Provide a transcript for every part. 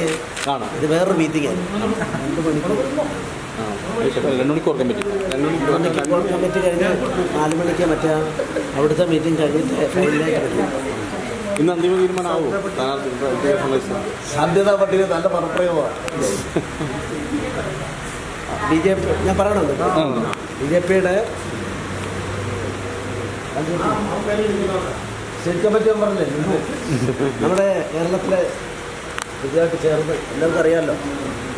മണിക്ക് കാണാം ഇത് വേറൊരു മീറ്റിംഗ് ആയിരുന്നു രണ്ട് മണിക്ക് ആ രണ്ടു മണിക്ക് ഓർക്കാൻ പറ്റും രണ്ടു രണ്ട് മണിക്ക് കമ്മിറ്റി കഴിഞ്ഞ് നാല് മണിക്ക് മറ്റേ അവിടുത്തെ മീറ്റിംഗ് കഴിഞ്ഞിട്ട് ഫൈനലായിട്ട് വരും ഇന്ന് അന്തിമ തീരുമാനമാവും സാധ്യത പട്ടിക നല്ല പദപ്രയോഗമാണ് ബി ജെ പി ഞാൻ പറയണല്ലോ ബി ജെ പിയുടെ സ്റ്റേറ്റ് കമ്മിറ്റി പറഞ്ഞില്ലേ നമ്മുടെ കേരളത്തിലെ പുതിയതായിട്ട് ചേർന്ന് എല്ലാവർക്കും അറിയാമല്ലോ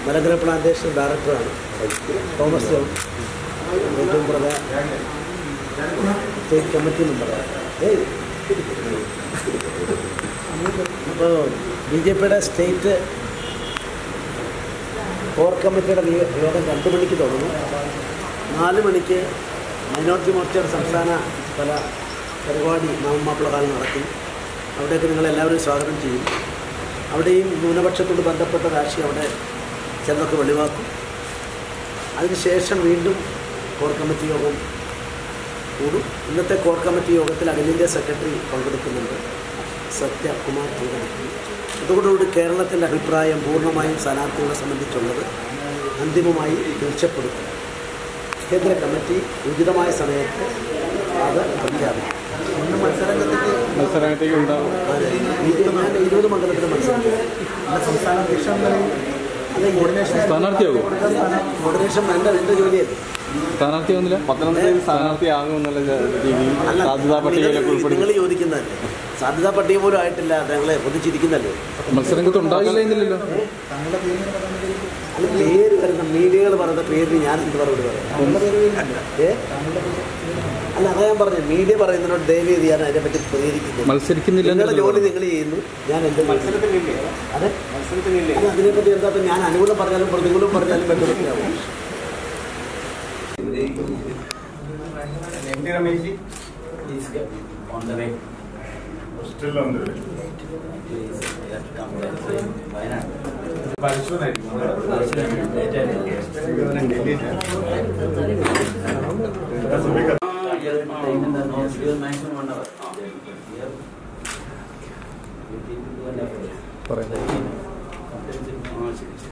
മലങ്കര പ്ലാന്റേഷൻ ഡയറക്ടറാണ് തോമസ് ജോൺ. ഏറ്റവും പ്രധാന സ്റ്റേറ്റ് കമ്മിറ്റി മെമ്പറാണ് അപ്പോൾ ബി ജെ പിയുടെ സ്റ്റേറ്റ് കോർ കമ്മിറ്റിയുടെ യോഗം രണ്ട് മണിക്ക് തുടങ്ങും. നാല് മണിക്ക് മൈനോറിറ്റി മോർച്ചയുടെ സംസ്ഥാന തല പരിപാടി മാമാപ്പിളകാലം നടക്കും. അവിടേക്ക് നിങ്ങളെല്ലാവരും സ്വാഗതം ചെയ്യും. അവിടെയും ന്യൂനപക്ഷത്തോട് ബന്ധപ്പെട്ട രാശി അവിടെ ചിലതൊക്കെ വെളിവാക്കും. അതിനുശേഷം വീണ്ടും കോർ കമ്മിറ്റി യോഗം കൂടും. ഇന്നത്തെ കോർ കമ്മിറ്റി യോഗത്തിൽ അഖിലേന്ത്യാ സെക്രട്ടറി പങ്കെടുക്കുന്നുണ്ട് സത്യകുമാർ പങ്കെടുക്കുന്നു അതോടുകൂടി കേരളത്തിന്റെ അഭിപ്രായം പൂർണമായും സ്ഥാനാർത്ഥികളെ സംബന്ധിച്ചുള്ളത് അന്തിമമായി തീർച്ചപ്പെടുത്തും. കേന്ദ്ര കമ്മിറ്റി ഉചിതമായ സമയത്ത് അത് പ്രഖ്യാപിക്കും. ഇന്ന് മത്സരരംഗത്തേക്ക് ഉണ്ടാവും. ഞാൻ ഇരുപത് മണ്ഡലത്തിൽ മത്സരിക്കും സംസ്ഥാന അധ്യക്ഷൻ സ്ഥാനാർത്ഥിയാകും കോർഡിനേഷൻ വേണ്ട എന്റെ ജോലിയല്ലേ സ്ഥാനാർത്ഥിയാകുന്നില്ല പത്തനംതിട്ടയിൽ സ്ഥാനാർത്ഥിയാകുമെന്നുള്ള രീതിയിൽ സാധ്യതാ പട്ടികയിലൊക്കെ നിങ്ങൾ ഉൾപ്പെടുത്തി ചോദിക്കുന്നതല്ലേ സാധ്യതാ പട്ടിക പോലും ആയിട്ടില്ല ഞങ്ങളെ ഒന്നിച്ചിരിക്കുന്നല്ലേ? മത്സരരംഗത്ത് ഉണ്ടാകില്ല എന്നില്ലല്ലോ. പേര് വരുന്ന മീഡിയകൾ പറയുന്ന പേരിന് ഞാൻ എന്ത് മറുപടി പറയാം? അല്ല അതാ ഞാൻ പറഞ്ഞു മീഡിയ പറയുന്നതിനോട് ദയവ് ചെയ്ത് ഞാൻ അതിനെപ്പറ്റി പ്രതികരിക്കുന്നു മത്സരിക്കുന്നില്ല നിങ്ങളുടെ ജോലി നിങ്ങൾ ചെയ്യുന്നു ഞാൻ എന്ത് മത്സരത്തിനില്ലേ? അതെ മത്സരത്തിനില്ലേ. അത്? അതിനെപ്പറ്റി എന്താ ഞാൻ അനുകൂലം പറഞ്ഞാലും പ്രതികൂലം പറഞ്ഞാലും ബന്ധപ്പെട്ടില്ലാവും MD Ramesh ji, please get on the way. Still on the way. Please,